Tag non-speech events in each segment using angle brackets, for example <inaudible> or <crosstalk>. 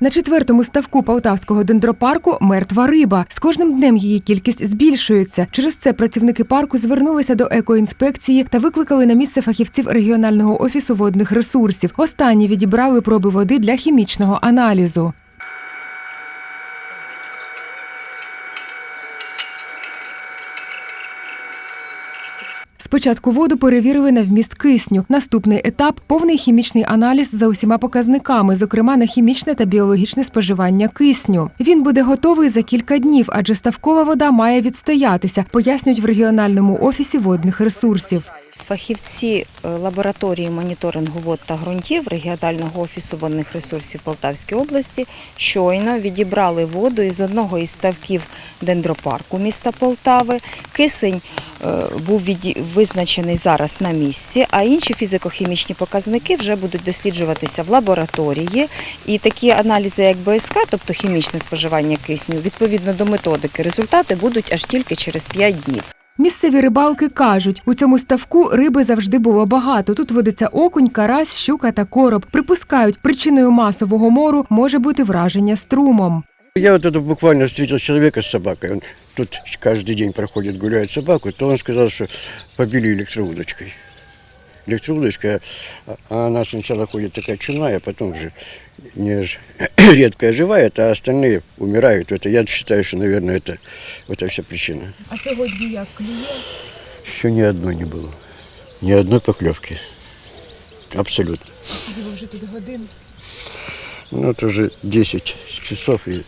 На четвертому ставку Полтавського дендропарку мертва риба. З кожним днем її кількість збільшується. Через це працівники парку звернулися до екоінспекції та викликали на місце фахівців регіонального офісу водних ресурсів. Останні відібрали проби води для хімічного аналізу. Спочатку воду перевірили на вміст кисню. Наступний етап повний хімічний аналіз за усіма показниками, зокрема на хімічне та біологічне споживання кисню. Він буде готовий за кілька днів, адже ставкова вода має відстоятися, пояснюють в регіональному офісі водних ресурсів. Фахівці е, лабораторії моніторингу вод та ґрунтів регіонального офісу водних ресурсів Полтавської області щойно відібрали воду із одного із ставків дендропарку міста Полтави. Кисень е, був визначений зараз на місці, а інші фізико-хімічні показники вже будуть досліджуватися в лабораторії. І такі аналізи, як БСК, тобто хімічне споживання кисню, відповідно до методики, результати будуть аж тільки через 5 днів. Місцеві рибалки кажуть, у цьому ставку риби завжди було багато. Тут водиться окунь, карась, щука та короб. Припускають, причиною масового мору може бути враження струмом. Я вот это буквально встретил человека с собакой. Он тут каждый день проходит, гуляет собаку, то он сказал, что побили электроудочкой. Электроудочка, а- а она сначала ходит такая чумная, а потом уже не <coughs> редкая живая, а остальные умирают. Это я считаю, что, наверное, это, это вся причина. А сьогодні як клює? Еще ни одной не было. Ни одной поклевки. Абсолютно. Ви вже тут годин. Ну, это уже 10 часов и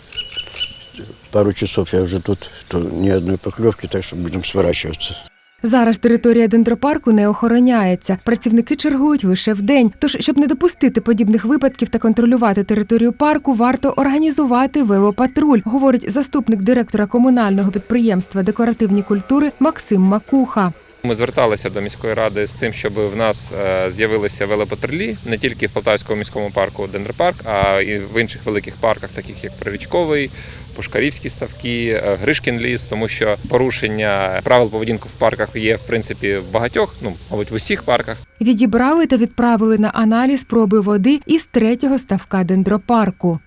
пару часов я уже тут, то ни одной поклевки, так что будем сворачиваться. Зараз територія дендропарку не охороняється. Працівники чергують лише в день. Тож, щоб не допустити подібних випадків та контролювати територію парку, варто організувати велопатруль, говорить заступник директора комунального підприємства декоративні культури Максим Макуха. Ми зверталися до міської ради з тим, щоб в нас е, з'явилися велопатрулі не тільки в Полтавському міському парку Дендропарк, а і в інших великих парках, таких як Прирічковий, Пушкарівські ставки, е, Гришкін ліс, тому що порушення правил поведінки в парках є в принципі в багатьох, ну мабуть, в усіх парках. Відібрали та відправили на аналіз проби води із третього ставка дендропарку.